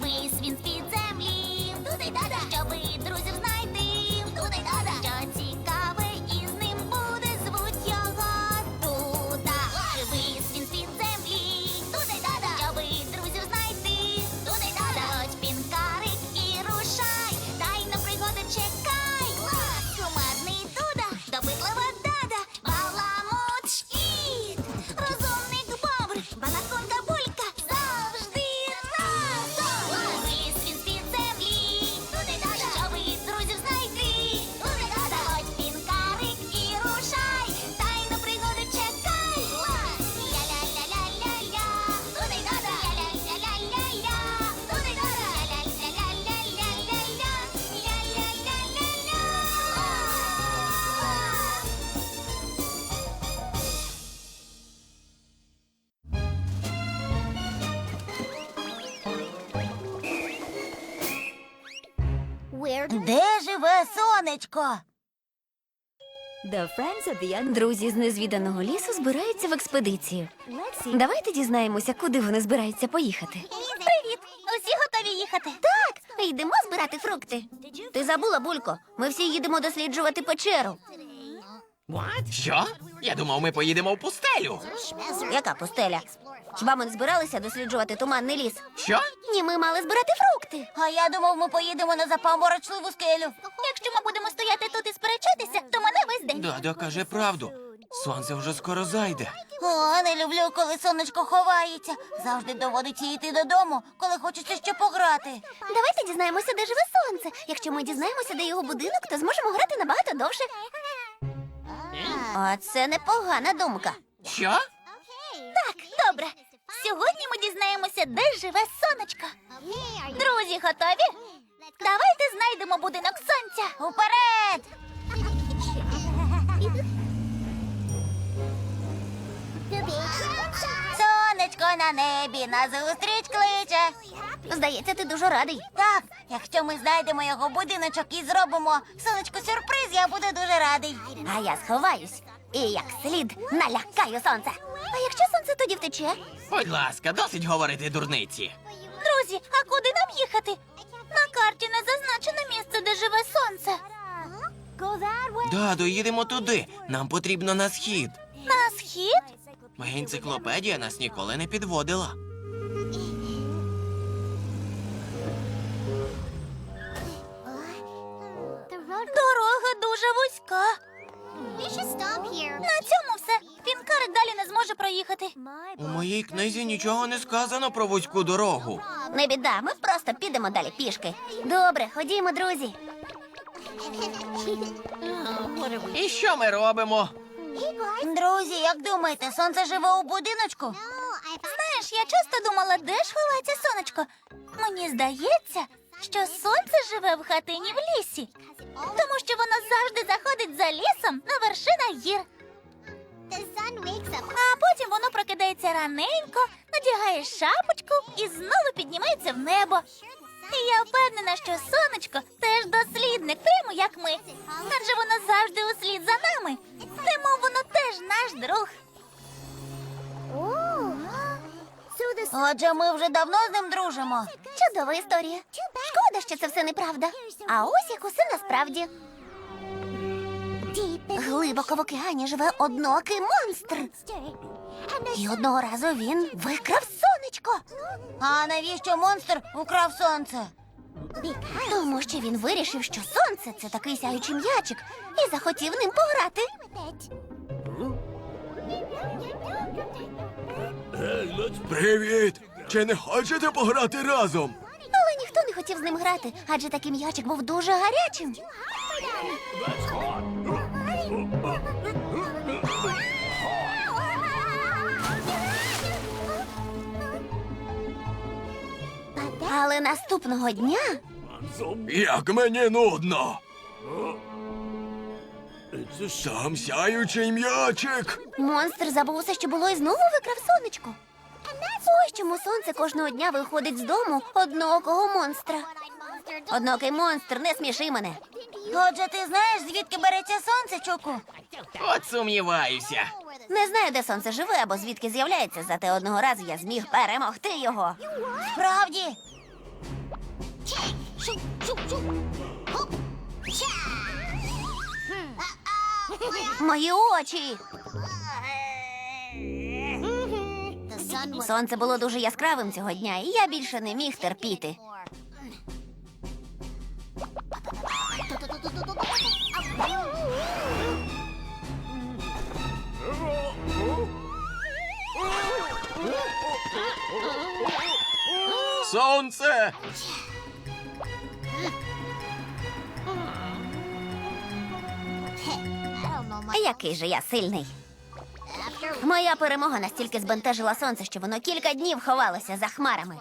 Вивіз він з-під землі. Туди дада. Щоби друзів знайти. Де живе сонечко? Друзі з незвіданого лісу збираються в експедицію. Давайте дізнаємося, куди вони збираються поїхати. Привіт! Усі готові їхати? Так, йдемо збирати фрукти. Ти забула, Булько. Ми всі їдемо досліджувати печеру. Що? Я думав, ми поїдемо в пустелю. Яка пустеля? Хіба ми не збиралися досліджувати туманний ліс? Що? Ні, ми мали збирати фрукти. А я думав, ми поїдемо на запаморочливу скелю. Якщо ми будемо стояти тут і сперечатися, то мене весь день. Дада каже правду. Сонце вже скоро зайде. О, не люблю, коли сонечко ховається. Завжди доводиться йти додому, коли хочеться ще пограти. Давайте дізнаємося, де живе сонце. Якщо ми дізнаємося, де його будинок, то зможемо грати набагато довше. А це непогана думка. Що? Добре. Сьогодні ми дізнаємося, де живе сонечко. Друзі, готові? Давайте знайдемо будинок сонця. Уперед! Сонечко на небі назустріч кличе. Здається, ти дуже радий. Так, якщо ми знайдемо його будиночок і зробимо сонечку сюрприз, я буду дуже радий. А я сховаюсь і як слід налякаю сонце. А якщо сонце тоді втече? Будь ласка, досить говорити дурниці. Друзі, а куди нам їхати? На карті не зазначено місце, де живе сонце. Даду, їдемо туди. Нам потрібно на схід. На схід? Моя енциклопедія нас ніколи не підводила. Проїхати. У моїй книзі нічого не сказано про вузьку дорогу. Не біда, ми просто підемо далі пішки. Добре, ходімо, друзі. І що ми робимо? Друзі, як думаєте, сонце живе у будиночку? Знаєш, я часто думала, де ж ховається сонечко. Мені здається, що сонце живе в хатині в лісі, тому що воно завжди заходить за лісом на вершинах гір. А потім воно прокидається раненько, надягає шапочку і знову піднімається в небо. І я впевнена, що сонечко теж дослідник, прямо як ми. Адже воно завжди услід за нами. Тому воно теж наш друг. Отже, ми вже давно з ним дружимо. Чудова історія. Шкода, що це все неправда. А ось як усе насправді. Глибоко в океані живе однокий монстр. І одного разу він викрав сонечко. А навіщо монстр украв сонце? Тому що він вирішив, що сонце це такий сяючий м'ячик, і захотів ним пограти. Привіт! Чи не хочете пограти разом? Але ніхто не хотів з ним грати, адже такий м'ячик був дуже гарячим. Але наступного дня Як мені нудно. Сам сяючий м'ячик. монстр забув усе, що було, і знову викрав сонечко. Ось чому сонце кожного дня виходить з дому однокого монстра. Однокий монстр, не сміши мене. Отже, ти знаєш, звідки береться сонце, Чуку? От сумніваюся. Не знаю, де сонце живе або звідки з'являється, зате одного разу я зміг перемогти його. Справді, Мої очі. Сонце було дуже яскравим цього дня, і я більше не міг терпіти. Сонце! Який же я сильний. Моя перемога настільки збентежила сонце, що воно кілька днів ховалося за хмарами.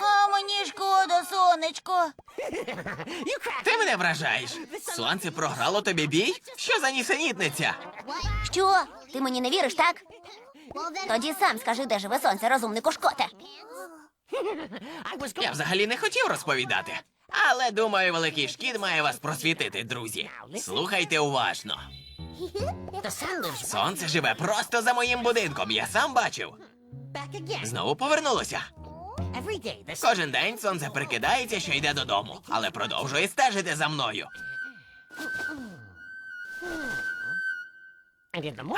А мені шкода, сонечко. Ти мене вражаєш. Сонце програло тобі бій? Що за нісенітниця? Що? Ти мені не віриш, так? Тоді сам скажи, де живе сонце, розумнику шкоте. Я взагалі не хотів розповідати. Але думаю, великий шкіт має вас просвітити, друзі. Слухайте уважно. Сонце живе просто за моїм будинком, я сам бачив. Знову повернулося. Кожен день сонце прикидається, що йде додому, але продовжує стежити за мною.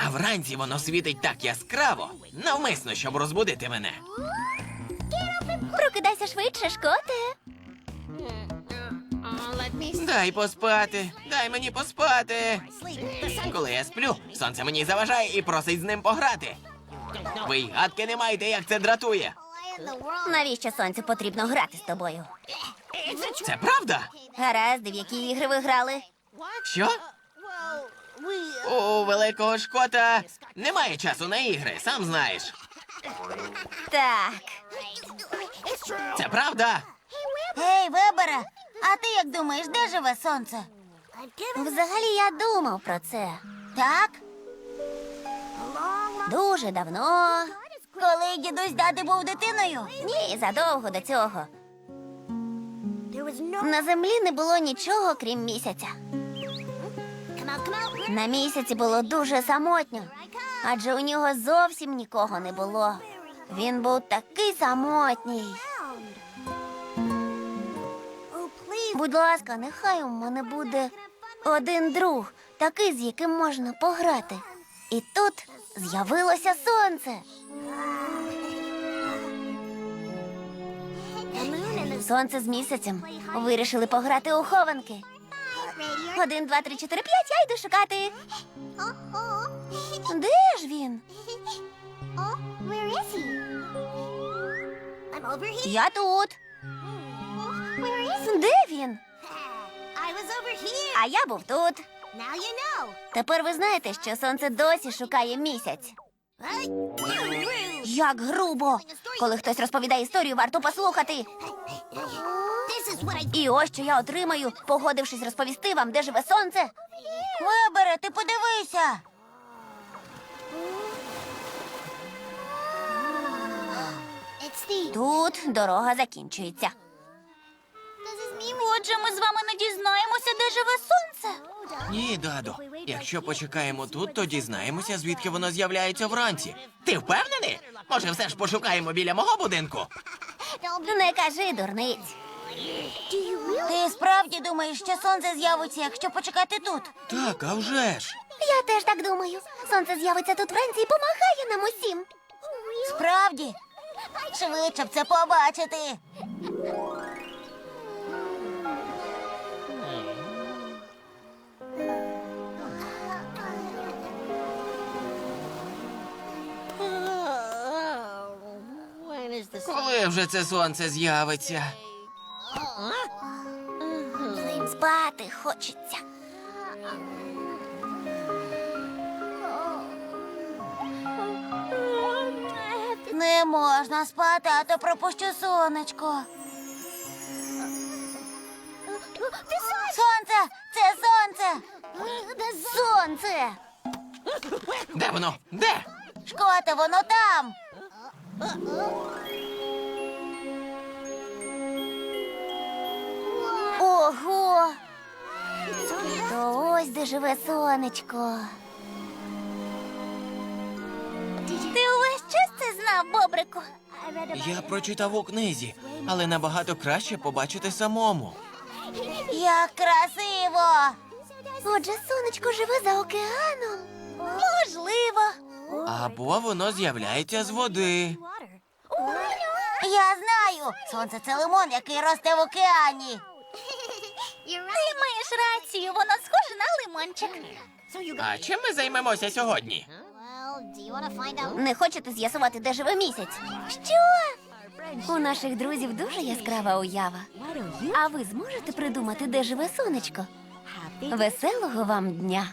А вранці воно світить так яскраво, навмисно, щоб розбудити мене. Прокидайся швидше, шкоте. Дай поспати, дай мені поспати. Коли я сплю, сонце мені заважає і просить з ним пограти. Ви й гадки не маєте, як це дратує. Навіщо сонцю потрібно грати з тобою? Це правда? Гаразд, в які ігри ви грали? Що? У великого шкота немає часу на ігри, сам знаєш. Так. Це правда? Гей, Вебере, а ти як думаєш, де живе сонце? Взагалі я думав про це. Так? Дуже давно. Коли дідусь дади був дитиною? Ні, задовго до цього. На землі не було нічого, крім місяця. На місяці було дуже самотньо, адже у нього зовсім нікого не було. Він був такий самотній. Будь ласка, нехай у мене буде один друг, такий, з яким можна пограти. І тут з'явилося сонце. Сонце з місяцем вирішили пограти у хованки. Один, два, три, чотири, п'ять, я йду шукати. Де ж він? Я тут. А я був тут. Тепер ви знаєте, що сонце досі шукає місяць. Як грубо! Коли хтось розповідає історію, варто послухати. І ось що я отримаю, погодившись розповісти вам, де живе сонце. Вебере, ти подивися. Тут дорога закінчується. Отже, ми з вами не дізнаємося, де живе сонце. Ні, дадо. Якщо почекаємо тут, то дізнаємося, звідки воно з'являється вранці. Ти впевнений? Може, все ж пошукаємо біля мого будинку? Не кажи, дурниць. Ти справді думаєш, що сонце з'явиться, якщо почекати тут? Так, а вже ж. Я теж так думаю. Сонце з'явиться тут вранці і помагає нам усім. Справді? Швидше б це побачити. Коли вже це сонце з'явиться? Спати хочеться. Не можна спати, а то пропущу сонечко. Сонце! Це сонце! Сонце! Де воно? Де? Шкоте, воно там. Ого! То ось де живе сонечко. Ти увесь час це знав, Бобрику. Я прочитав у книзі, але набагато краще побачити самому. Як красиво! Отже, сонечко живе за океаном. Можливо. Або воно з'являється з води. Я знаю. Сонце це лимон, який росте в океані. Думаю, воно схоже на лимончик. А чим ми займемося сьогодні? Не хочете з'ясувати, де живе місяць? Що? У наших друзів дуже яскрава уява. А ви зможете придумати, де живе сонечко? Веселого вам дня!